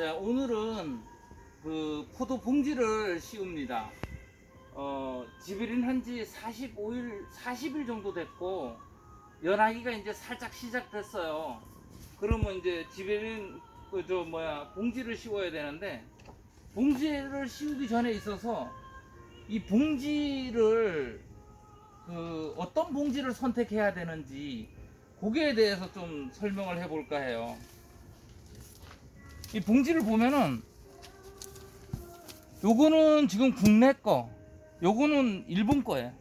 자, 오늘은 그 포도 봉지를 씌웁니다. 어, 지비린 한지 45일, 40일 정도 됐고, 연하기가 이제 살짝 시작됐어요. 그러면 이제 지비린, 그, 저, 뭐야, 봉지를 씌워야 되는데, 봉지를 씌우기 전에 있어서, 이 봉지를, 그, 어떤 봉지를 선택해야 되는지, 거기에 대해서 좀 설명을 해볼까 해요. 이 봉지를 보면은 요거는 지금 국내 거, 요거는 일본 거예요.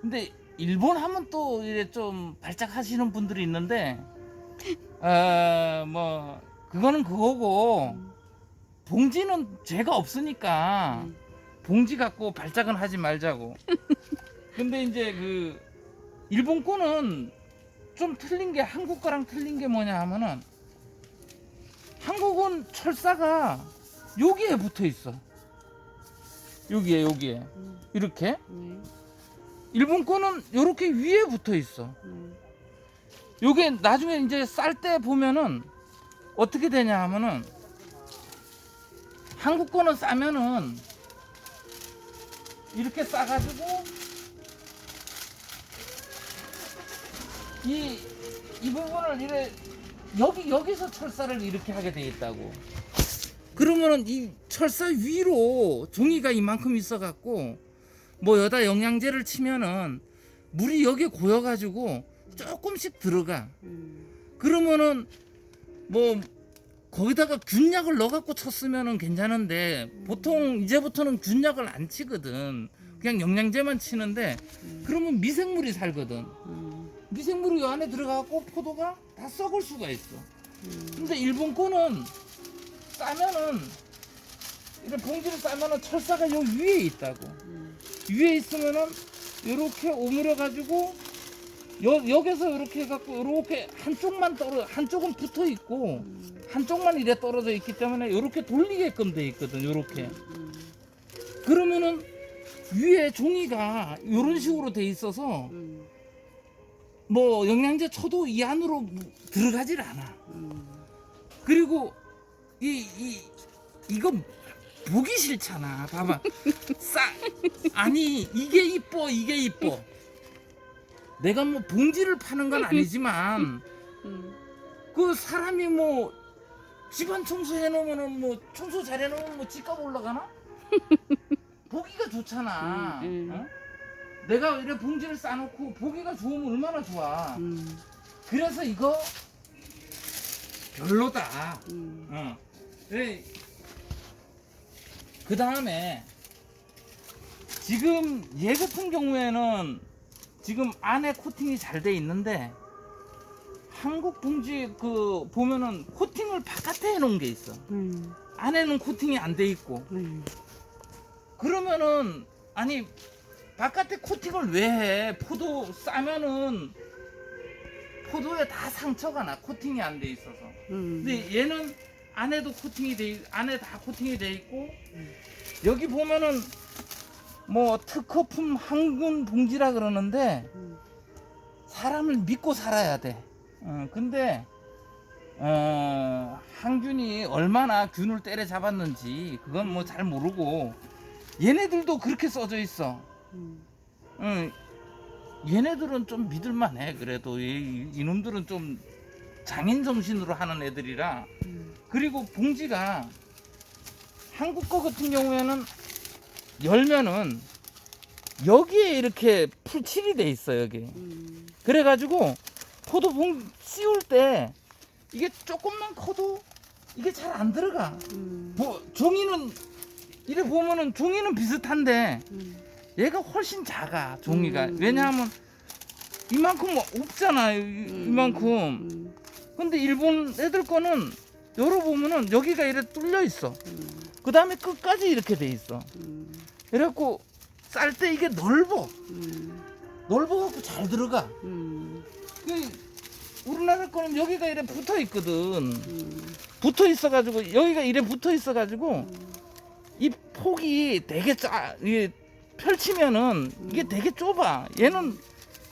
근데 일본 하면 또 이래 좀 발작하시는 분들이 있는데, 어뭐 그거는 그거고 봉지는 죄가 없으니까 음. 봉지 갖고 발작은 하지 말자고. 근데 이제 그 일본 거는 좀 틀린 게 한국 거랑 틀린 게 뭐냐 하면은 한국은 철사가 여기에 붙어 있어. 여기에 여기에 음, 이렇게 네, 일본 거는 이렇게 위에 붙어 있어. 네. 요게 나중에 이제 쌀 때 보면은 어떻게 되냐 하면은 한국 거는 싸면은 이렇게 싸가지고 이, 이 부분을 이래 여기 여기서 철사를 이렇게 하게 돼 있다고. 그러면은 이 철사 위로 종이가 이만큼 있어 갖고 뭐 여다 영양제를 치면은 물이 여기에 고여 가지고 조금씩 들어가. 음, 그러면은 뭐 거기다가 균약을 넣어갖고 쳤으면은 괜찮은데 보통 이제부터는 균약을 안 치거든. 그냥 영양제만 치는데 음, 그러면 미생물이 살거든. 음, 미생물이 이 안에 들어가갖고 포도가 다 썩을 수가 있어. 음, 근데 일본 거는 싸면은 이렇게 봉지를 싸면은 철사가 요 위에 있다고. 음, 위에 있으면은 이렇게 오므려 가지고 여, 여기서 이렇게 해갖고 이렇게 한쪽만 떨어 한쪽은 붙어 있고 음, 한쪽만 이래 떨어져 있기 때문에 이렇게 돌리게끔 돼 있거든 이렇게. 음, 그러면은 위에 종이가 이런 식으로 돼 있어서 음, 뭐 영양제 쳐도 이 안으로 들어가질 않아 음, 그리고 이, 이 이거 보기 싫잖아 봐봐 싸 아니 이게 이뻐 이게 이뻐 내가 뭐 봉지를 파는 건 아니지만 음, 그 사람이 뭐 집안 청소해 놓으면은 뭐 청소 잘해 놓으면 뭐 집값 올라가나? 보기가 좋잖아. 음, 음. 어? 내가 이래 봉지를 싸놓고 보기가 좋으면 얼마나 좋아. 음, 그래서 이거 별로다. 음, 어. 그 다음에 지금 얘 같은 경우에는 지금 안에 코팅이 잘 돼 있는데 한국 봉지 그 보면은 코팅을 바깥에 해놓은 게 있어. 음, 안에는 코팅이 안 돼 있고 음, 그러면은 아니 바깥에 코팅을 왜 해? 포도 싸면은 포도에 다 상처가 나 코팅이 안 돼 있어서. 음, 근데 얘는 안에도 코팅이 돼 있- 안에 다 코팅이 돼 있고 음. 여기 보면은 뭐 특허품 항균 봉지라 그러는데 음, 사람을 믿고 살아야 돼. 어, 근데 어, 항균이 얼마나 균을 때려 잡았는지 그건 뭐 잘 모르고 얘네들도 그렇게 써져 있어. 음, 응, 얘네들은 좀 믿을만해. 그래도 이, 이놈들은 좀 장인 정신으로 하는 애들이라. 음, 그리고 봉지가 한국 거 같은 경우에는 열면은 여기에 이렇게 풀칠이 돼 있어 여기. 음, 그래가지고 포도 봉 씌울 때 이게 조금만 커도 이게 잘 안 들어가. 음, 뭐 종이는 이래 보면은 종이는 비슷한데 음, 얘가 훨씬 작아 종이가 음. 왜냐하면 이만큼 없잖아 이- 음, 이만큼 음, 근데 일본 애들 거는 열어보면은 여기가 이래 뚫려 있어. 음, 그 다음에 끝까지 이렇게 돼 있어. 음, 그래갖고 쌀 때 이게 넓어. 음, 넓어갖고 잘 들어가. 음, 그 우리나라 거는 여기가 이래 붙어 있거든. 음, 붙어 있어가지고 여기가 이래 붙어 있어가지고 음, 이 폭이 되게 짜. 이게 펼치면은 이게 되게 좁아. 얘는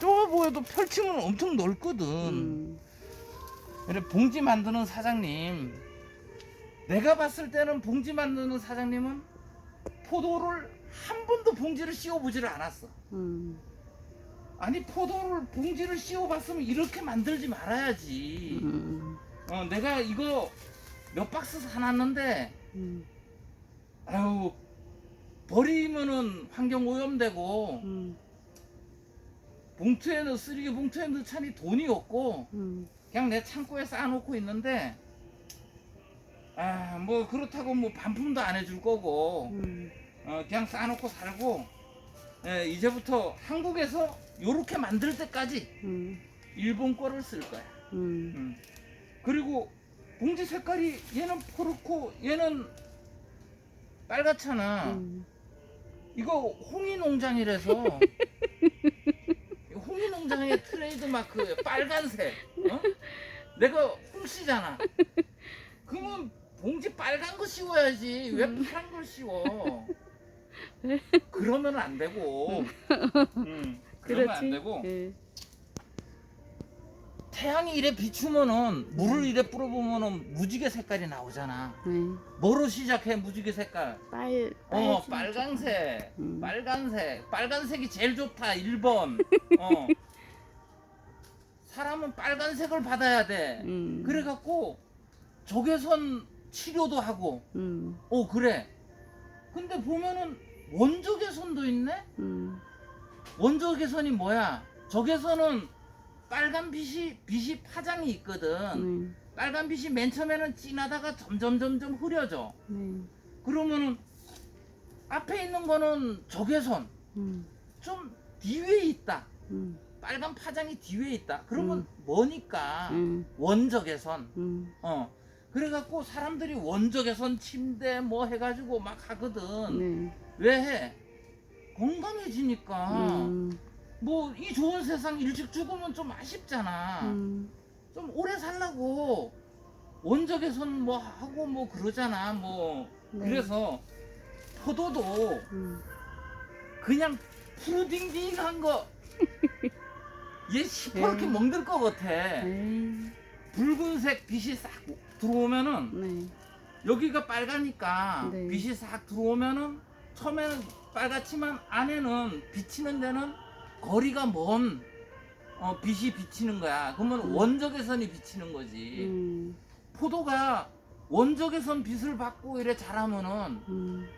좁아 보여도 펼치면 엄청 넓거든. 음, 그래 봉지 만드는 사장님 내가 봤을 때는 봉지 만드는 사장님은 포도를 한 번도 봉지를 씌워보지를 않았어. 음. 아니 포도를 봉지를 씌워봤으면 이렇게 만들지 말아야지. 음. 어, 내가 이거 몇 박스 사놨는데 음. 아유 버리면은 환경 오염되고 음. 봉투에 넣 쓰레기 봉투에 넣자니 돈이 없고 음. 그냥 내 창고에 쌓아놓고 있는데 아 뭐 그렇다고 뭐 반품도 안 해줄 거고 음. 어, 그냥 쌓아놓고 살고 예, 이제부터 한국에서 요렇게 만들 때까지 음. 일본 거를 쓸 거야. 음. 음. 그리고 봉지 색깔이 얘는 포르코 얘는 빨갛잖아. 음. 이거 홍이 농장이라서 홍이 농장의 트레이드 마크 빨간색. 어? 내가 홍씨잖아. 그러면 봉지 빨간 거 씌워야지 왜 음. 파란 걸 씌워? 그러면 안 되고. 음, 그러면 안. 되고. 예. 태양이 이래 비추면은 물을 이래 뿌려보면은 무지개 색깔이 나오잖아. 네. 뭐로 시작해 무지개 색깔? 빨. 어 빨- 빨간색, 음. 빨간색, 빨간색이 제일 좋다 1번. 어 사람은 빨간색을 받아야 돼. 음. 그래갖고 적외선 치료도 하고. 음. 어 그래. 근데 보면은 원적 개선도 있네. 음. 원적 개선이 뭐야? 적외선은 빨간 빛이 빛이 파장이 있거든. 네. 빨간 빛이 맨 처음에는 진하다가 점점 점점 흐려져. 네. 그러면은 앞에 있는 거는 적외선 음. 좀 뒤에 있다. 음. 빨간 파장이 뒤에 있다. 그러면 음. 뭐니까 음. 원적외선. 음. 어. 그래갖고 사람들이 원적외선 침대 뭐 해가지고 막 하거든. 네. 왜 해? 건강해지니까. 음. 뭐 이 좋은 세상 일찍 죽으면 좀 아쉽잖아. 음. 좀 오래 살라고 원적외선 뭐 하고 뭐 그러잖아. 뭐 네. 그래서 포도도 음. 그냥 푸딩딩한 거. 얘 시퍼렇게 네. 멍들 것 같아. 네. 붉은색 빛이 싹 들어오면은 네. 여기가 빨가니까 네. 빛이 싹 들어오면은 처음에는 빨갛지만 안에는 비치는 데는 거리가 먼 어, 빛이 비치는 거야. 그러면 음. 원적외선이 비치는 거지. 음. 포도가 원적외선 빛을 받고 이래 자라면은 음.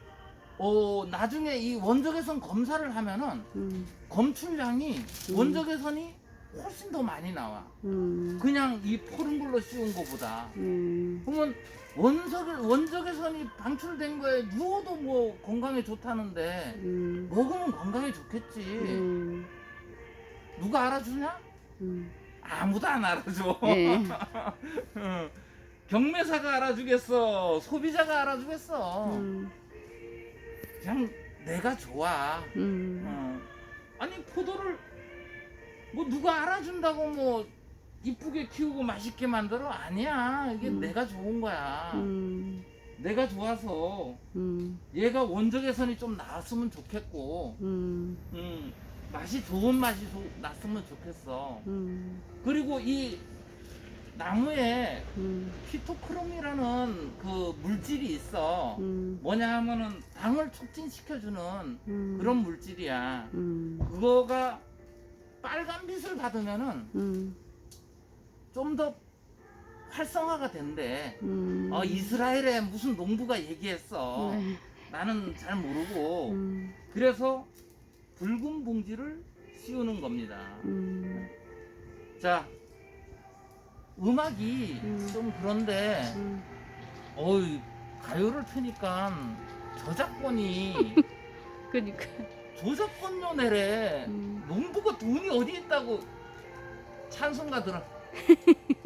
어, 나중에 이 원적외선 검사를 하면은 음. 검출량이 음. 원적외선이 훨씬 더 많이 나와. 음. 그냥 이 푸른불로 씌운 거보다. 음. 그러면 원적 원적외선이 방출된 거에 누워도 뭐 건강에 좋다는데 음. 먹으면 건강에 좋겠지. 음. 누가 알아주냐? 음. 아무도 안 알아줘. 네. 응. 경매사가 알아주겠어. 소비자가 알아주겠어. 음. 그냥 내가 좋아. 음. 어. 아니 포도를 뭐 누가 알아준다고 뭐 이쁘게 키우고 맛있게 만들어 아니야 이게 음. 내가 좋은 거야 음. 내가 좋아서 음. 얘가 원적외선이 좀 나왔으면 좋겠고 음. 음, 맛이 좋은 맛이 조- 났으면 좋겠어 음. 그리고 이 나무에 음. 피토크롬이라는 그 물질이 있어 음. 뭐냐 하면은 당을 촉진시켜주는 음. 그런 물질이야 음. 그거가 빨간 빛을 받으면은 음. 좀 더 활성화가 된대. 음. 어, 이스라엘에 무슨 농부가 얘기했어. 네. 나는 잘 모르고. 음. 그래서 붉은 봉지를 씌우는 겁니다. 음. 자, 음악이 음. 좀 그런데, 음. 어이, 가요를 트니까 저작권이, 그니까. 저작권료 내래. 음. 농부가 돈이 어디 있다고 찬송가 들어.